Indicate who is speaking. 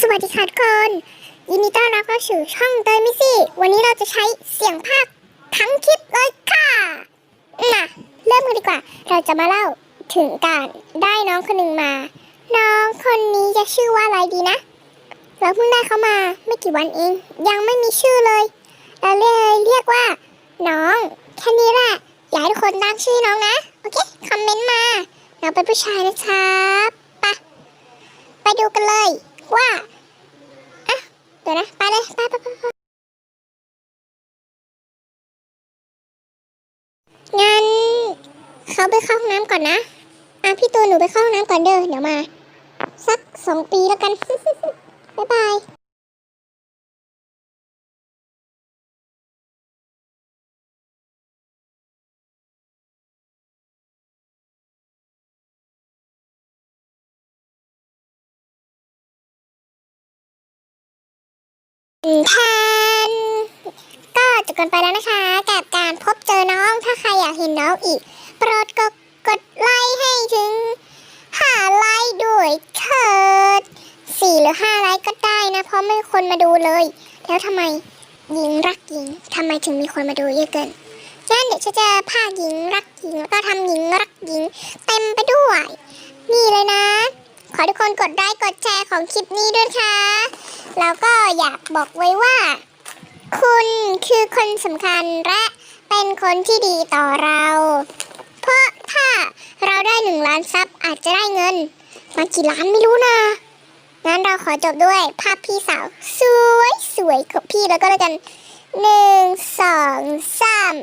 Speaker 1: สวัสดีค่ะทุกคน ยินดีต้อนรับเข้าสู่ช่องเตยมิซี่ วันนี้เราจะใช้เสียงภาคทั้งคลิปเลยค่ะน่ะเริ่มกันดีกว่า เราจะมาเล่าถึงการได้น้องคนหนึ่งมา น้องคนนี้จะชื่อว่าอะไรดีนะ เราเพิ่งได้เขามาไม่กี่วันเอง ยังไม่มีชื่อเลย เราเลยเรียกว่า น้องแค่นี้แหละอยากให้ทุกคนตั้งชื่อน้องนะ โอเค คอมเมนต์มา น้องเป็นผู้ชายนะครับไปะไปดูกันเลย ว่าเดี๋ยวนะ ไปเลยไปไปไปไปงั้นเขาไปเข้าห้องน้ำก่อนนะ อะพี่ตูนหนูไปเข้าห้องน้ำก่อนเด้อ เดี๋ยวมา สักสองปีแล้วกัน บ๊ายบาย แทนก็จบกันไปแล้วนะคะ กับการพบเจอน้องถ้าใครอยากเห็นน้องอีก โปรดกดกดไลค์ให้ถึงห้าไลค์ด้วยเถิดสี่หรือห้าไลค์ก็ได้นะ เพราะไม่มีคนมาดูเลย แล้วทำไมหญิงรักหญิงทำไมถึงมีคนมาดูเยอะเกินงั้นเดี๋ยวฉันจะพาหญิงรักหญิงแล้วก็ทำหญิงรักหญิงเต็มไปด้วย นี่เลยนะ ขอทุกคนกดไลค์กดแชร์ของคลิปนี้ด้วยค่ะ แล้วก็อยากบอกไว้ว่า คุณคือคนสำคัญและเป็นคนที่ดีต่อเรา เพราะถ้าเราได้หนึ่งล้านซับอาจจะได้เงิน มากี่ล้านไม่รู้นะงั้นเราขอจบด้วยภาพพี่สาว สวยสวยของพี่แล้วก็แล้วกันหนึ่งสองสาม